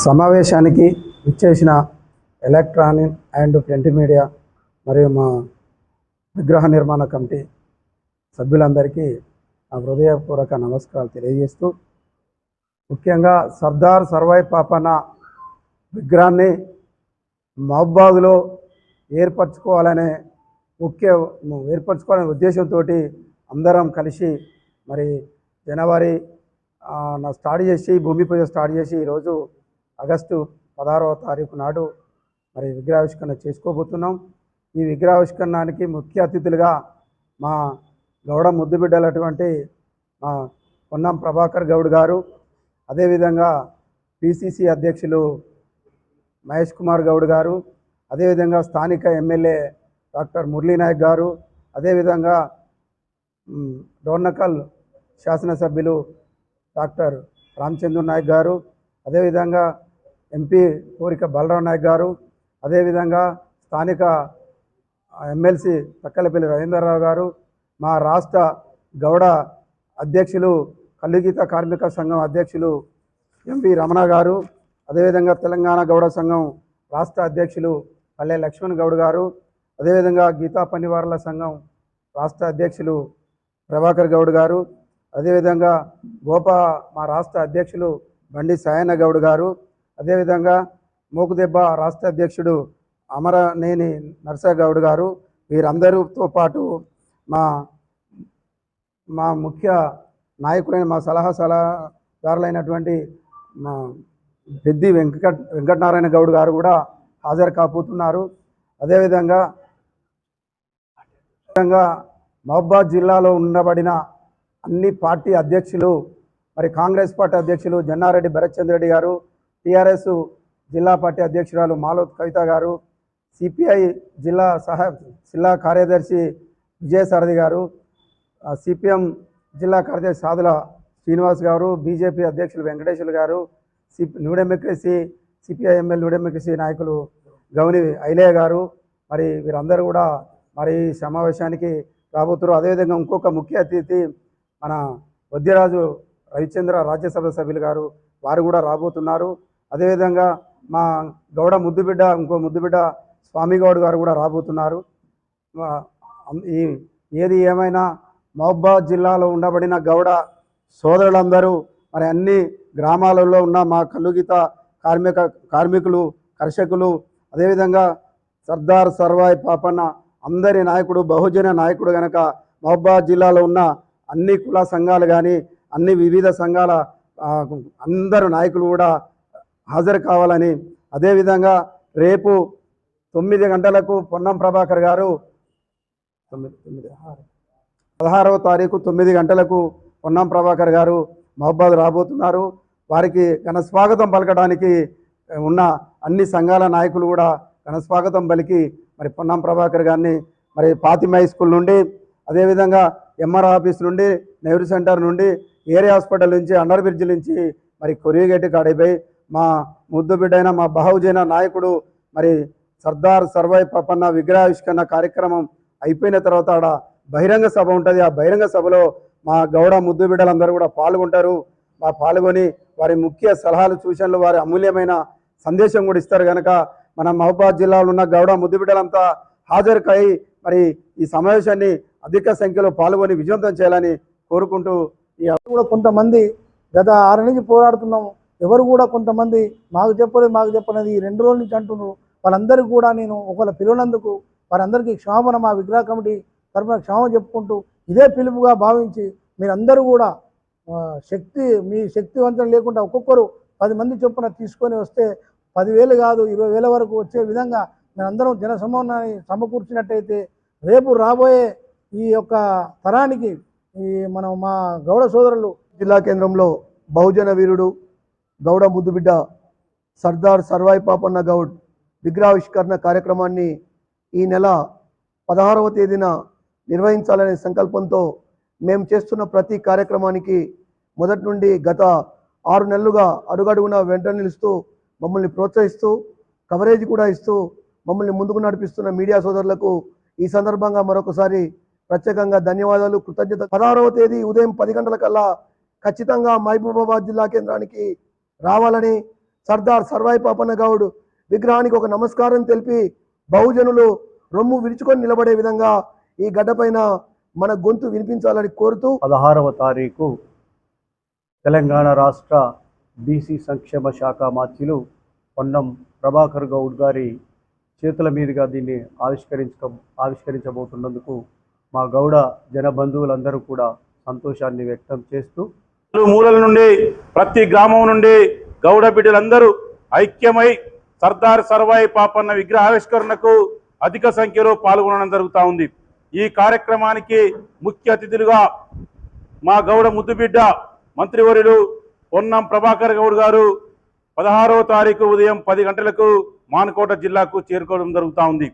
సమావేశానికి ఇచ్చేసిన electronic and print media మరియు మా విగ్రహ నిర్మాణ కమిటీ సభ్యులందరికీ నా హృదయపూర్వక నమస్కారాలు తెలియజేస్తూ ముఖ్యంగా సర్దార్ సర్వాయి పాపన్న విగ్రహాన్ని మహబాద్లో ఏర్పరచుకోవాలనే ముఖ్య ఏర్పరచుకోవాలనే ఉద్దేశంతో అందరం కలిసి మరి జనవరి నా స్టార్ట్ చేసి భూమి పూజ స్టార్ట్ చేసి ఈరోజు ఆగస్టు పదహారవ తారీఖు నాడు మరి విగ్రహావిష్కరణ చేసుకోబోతున్నాం. ఈ విగ్రహావిష్కరణానికి ముఖ్య అతిథులుగా మా గౌడ ముద్దుబిడ్డలటువంటి మా పొన్నం ప్రభాకర్ గౌడ్ గారు అదేవిధంగా పిసిసి అధ్యక్షులు మహేష్ కుమార్ గౌడ్ గారు అదేవిధంగా స్థానిక ఎమ్మెల్యే డాక్టర్ మురళీనాయక్ గారు అదేవిధంగా డోర్నకల్ శాసనసభ్యులు డాక్టర్ రామచంద్ర నాయక్ గారు అదేవిధంగా ఎంపీ కోరిక బలరాం నాయక్ గారు అదేవిధంగా స్థానిక ఎమ్మెల్సీ తక్కలపల్లి రవీంద్రరావు గారు మా రాష్ట్ర గౌడ అధ్యక్షులు కల్లుగీత కార్మిక సంఘం అధ్యక్షులు ఎంపీ రమణ గారు అదేవిధంగా తెలంగాణ గౌడ సంఘం రాష్ట్ర అధ్యక్షులు పల్లె లక్ష్మణ్ గౌడ్ గారు అదేవిధంగా గీతా పనివారుల సంఘం రాష్ట్ర అధ్యక్షులు ప్రభాకర్ గౌడ్ గారు అదేవిధంగా గోపా మా రాష్ట్ర అధ్యక్షులు బండి సాయన్న గౌడ్ గారు అదేవిధంగా మోకుదెబ్బ రాష్ట్ర అధ్యక్షుడు అమరనేని నర్సగౌడ్ గారు వీరందరితో పాటు మా మా ముఖ్య నాయకులైన మా సలహా సలహాదారులైనటువంటి మా పెద్ది వెంకట వెంకటనారాయణ గౌడ్ గారు కూడా హాజరు కాపోతున్నారు అదేవిధంగా విధంగా మహబాద్ జిల్లాలో ఉండబడిన అన్ని పార్టీ అధ్యక్షులు మరి కాంగ్రెస్ పార్టీ అధ్యక్షులు జన్నారెడ్డి భరత్చంద్ర రెడ్డి గారు టీఆర్ఎస్ జిల్లా పార్టీ అధ్యక్షురాలు మాలోత్ కవిత గారు సిపిఐ జిల్లా సహా జిల్లా కార్యదర్శి విజయసారథి గారు సిపిఎం జిల్లా కార్యదర్శి సాధుల శ్రీనివాస్ గారు బీజేపీ అధ్యక్షులు Venkateswara garu CP New Democracy CPI MLA New Democracy నాయకులు గౌని ఐలయ్య గారు మరి వీరందరూ కూడా మరి ఈ సమావేశానికి రాబోతున్నారు. అదేవిధంగా ఇంకొక ముఖ్య అతిథి మన వద్యరాజు రవిచంద్ర రాజ్యసభ సభ్యులు గారు వారు కూడా రాబోతున్నారు. అదేవిధంగా మా గౌడ ముద్దుబిడ్డ ఇంకో ముద్దుబిడ్డ స్వామి గౌడ్ గారు కూడా రాబోతున్నారు. ఈ ఏది ఏమైనా మహబాద్ జిల్లాలో ఉండబడిన గౌడ సోదరులందరూ మరి అన్ని గ్రామాలలో ఉన్న మా కల్లుగీత కార్మిక కార్మికులు కర్షకులు అదేవిధంగా సర్దార్ సర్వాయి పాపన్న అందరి నాయకుడు బహుజన నాయకుడు గనక మహబాద్ జిల్లాలో ఉన్న అన్ని కుల సంఘాలు కానీ అన్ని వివిధ సంఘాల అందరు నాయకులు కూడా హాజరు కావాలని అదేవిధంగా రేపు తొమ్మిది గంటలకు పొన్నం ప్రభాకర్ గారు తొమ్మిది తొమ్మిది ఆరు. పదహారవ తారీఖు తొమ్మిది గంటలకు పొన్నం ప్రభాకర్ గారు మహబాద్ రాబోతున్నారు వారికి ఘన స్వాగతం పలకడానికి ఉన్న అన్ని సంఘాల నాయకులు కూడా ఘన స్వాగతం పలికి మరి పొన్నం ప్రభాకర్ గారిని మరి పాతిమ హై స్కూల్ నుండి అదేవిధంగా ఎంఆర్ ఆఫీస్ నుండి నెహ్రూ సెంటర్ నుండి ఏరియా హాస్పిటల్ నుంచి అండర్ బ్రిడ్జ్ నుంచి మరి కొరియగేట్ కాడైపోయి మా ముద్దు బిడ్డైన మా బహుజైన నాయకుడు మరి సర్దార్ సర్వై పప్పన్న విగ్రహావిష్కరణ కార్యక్రమం అయిపోయిన తర్వాత ఆడ బహిరంగ సభ ఉంటుంది. ఆ బహిరంగ సభలో మా గౌడ ముద్దు బిడ్డలందరూ కూడా పాల్గొంటారు. మా పాల్గొని వారి ముఖ్య సలహాలు సూచనలు వారి అమూల్యమైన సందేశం కూడా ఇస్తారు కనుక మన మహబాద్ జిల్లాలో ఉన్న గౌడ ముద్దు బిడ్డలంతా హాజరు మరి ఈ సమావేశాన్ని అధిక సంఖ్యలో పాల్గొని విజయవంతం చేయాలని కోరుకుంటూ ఈ కూడా కొంతమంది గత ఆరు నుంచి పోరాడుతున్నాము. ఎవరు కూడా కొంతమంది మాకు చెప్పలేదు మాకు చెప్పలేదు ఈ రెండు రోజుల నుంచి అంటున్నారు. వాళ్ళందరికీ కూడా నేను ఒకవేళ పిలువనందుకు వారందరికీ క్షమాపణ మా విగ్రహ కమిటీ తరఫున క్షమాపణ చెప్పుకుంటూ ఇదే పిలుపుగా భావించి మీరందరూ కూడా శక్తి మీ శక్తివంతం లేకుండా ఒక్కొక్కరు పది మంది చొప్పున తీసుకొని వస్తే పదివేలు కాదు ఇరవై వేల వరకు వచ్చే విధంగా మేమందరం జనసమూహాన్ని సమకూర్చినట్టయితే రేపు రాబోయే ఈ యొక్క తరానికి ఈ మనం మా గౌడ సోదరులు జిల్లా కేంద్రంలో బహుజన వీరుడు గౌడ ముద్దుబిడ్డ సర్దార్ సర్వాయి పాపన్న గౌడ్ విగ్రహావిష్కరణ కార్యక్రమాన్ని ఈ నెల పదహారవ తేదీన నిర్వహించాలనే సంకల్పంతో మేము చేస్తున్న ప్రతి కార్యక్రమానికి మొదటి నుండి గత ఆరు నెలలుగా అడుగడుగున వెంట నిలుస్తూ మమ్మల్ని ప్రోత్సహిస్తూ కవరేజ్ కూడా ఇస్తూ మమ్మల్ని ముందుకు నడిపిస్తున్న మీడియా సోదరులకు ఈ సందర్భంగా మరొకసారి ప్రత్యేకంగా ధన్యవాదాలు కృతజ్ఞత పదహారవ తేదీ ఉదయం పది గంటలకల్లా ఖచ్చితంగా మహబూబాబాద్ జిల్లా కేంద్రానికి రావాలని సర్దార్ సర్వాయి పాపన్న గౌడ్ విగ్రహానికి ఒక నమస్కారం తెలిపి బహుజనులు రొమ్ము విరుచుకొని నిలబడే విధంగా ఈ గడ్డపైన మన గొంతు వినిపించాలని కోరుతూ పదహారవ తారీఖు తెలంగాణ రాష్ట్ర బీసీ సంక్షేమ శాఖ మార్చిలు పొన్నం ప్రభాకర్ గౌడ్ గారి చేతుల మీదుగా దీన్ని ఆవిష్కరించ ఆవిష్కరించబోతున్నందుకు మా గౌడ జన బంధువులందరూ కూడా సంతోషాన్ని వ్యక్తం చేస్తూ మూలల నుండి ప్రతి గ్రామం నుండి గౌడ బిడ్డలందరూ ఐక్యమై సర్దార్ సర్వాయి పాపన్న విగ్రహ ఆవిష్కరణకు అధిక సంఖ్యలో పాల్గొనడం జరుగుతూ ఉంది. ఈ కార్యక్రమానికి ముఖ్య అతిథులుగా మా గౌడ ముద్దుబిడ్డ మంత్రివర్యులు పొన్నం ప్రభాకర్ గౌడ్ గారు పదహారవ తారీఖు ఉదయం పది గంటలకు మానకోట జిల్లాకు చేరుకోవడం జరుగుతూ ఉంది.